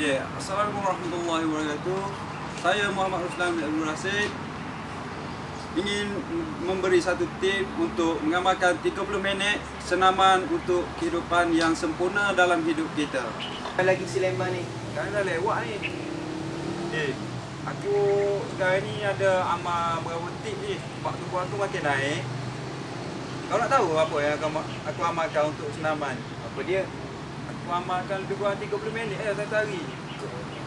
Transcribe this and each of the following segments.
Ya, Assalamualaikum warahmatullahi wabarakatuh. Saya Muhammad Ruslan bin Abdul Rasid ingin memberi satu tip untuk mengamalkan 30 minit senaman untuk kehidupan yang sempurna dalam hidup kita. lagi si Lembang ni. Sekarang dah lewat ni. Eh, aku sekarang ni ada amal berapa tip ni. Sebab tubuh aku makin naik. Kau nak tahu apa yang aku, aku amalkan untuk senaman? Apa dia? Amalkan lebih kurang 30 minit je satu hari.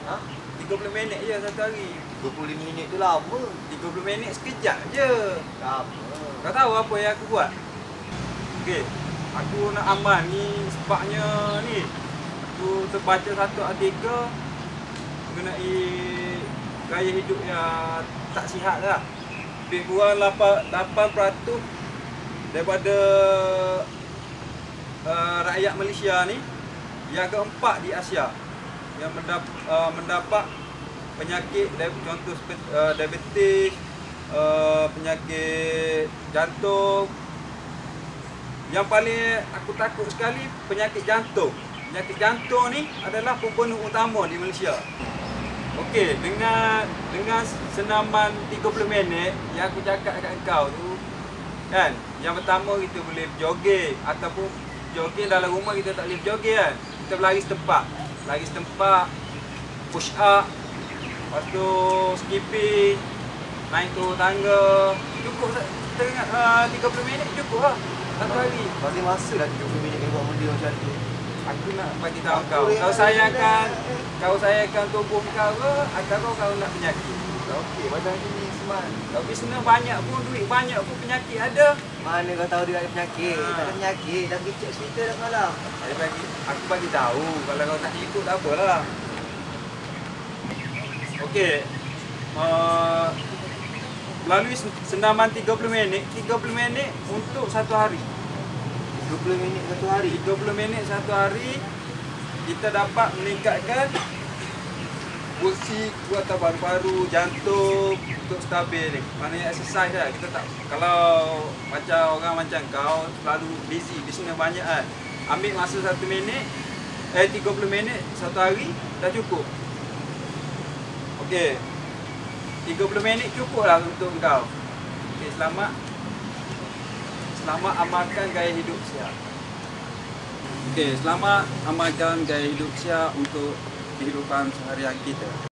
Ha? 30 minit je satu hari. 25 minit tu lama. 30 minit sekejap je. Lama. Kau tahu apa yang aku buat? Okey. Aku nak amal ni sebabnya ni. Aku terbaca satu artikel mengenai gaya hidup yang tak sihat lah. Lebih kurang 8, 8% daripada uh, rakyat Malaysia ni yang keempat di Asia yang mendap, uh, mendapat penyakit contoh uh, diabetes, uh, penyakit jantung. Yang paling aku takut sekali penyakit jantung. Penyakit jantung ni adalah pembunuh utama di Malaysia. Okey, dengan dengan senaman 30 minit yang aku cakap kat kau tu kan, yang pertama kita boleh jogging ataupun jogging dalam rumah kita tak boleh jogging kan. Kita berlari setempat. Lari setempat, push up, lepas tu skipping, naik turun tangga. Cukup tengah uh, 30 minit cukup lah. Satu hari. Bagi masa dah 30 minit kena buat benda macam tu. Aku nak bagi tahu kau. Kau sayangkan kau sayangkan tubuh kau ke atau kau nak penyakit. Okey, macam ni Isman. Kau bisnes banyak pun duit banyak pun penyakit ada. Mana kau tahu dia ada penyakit? Ha. Tak ada penyakit. Dah pergi cek hospital dah malam. Saya bagi aku bagi tahu kalau kau tak ikut tak apalah. Okey. Uh, melalui sen- senaman 30 minit, 30 minit untuk satu hari. 20 minit satu hari. 30 minit satu hari kita dapat meningkatkan fungsi kuatan paru-paru, jantung untuk stabil ni. Maknanya exercise lah. Kita tak kalau macam orang macam kau selalu busy, bisnes banyak kan. Ambil masa satu minit eh 30 minit satu hari dah cukup. Okey. 30 minit cukup lah untuk kau. Okey, selamat. Selamat amalkan gaya hidup sihat. Okey, selamat amalkan gaya hidup sihat untuk kehidupan seharian kita.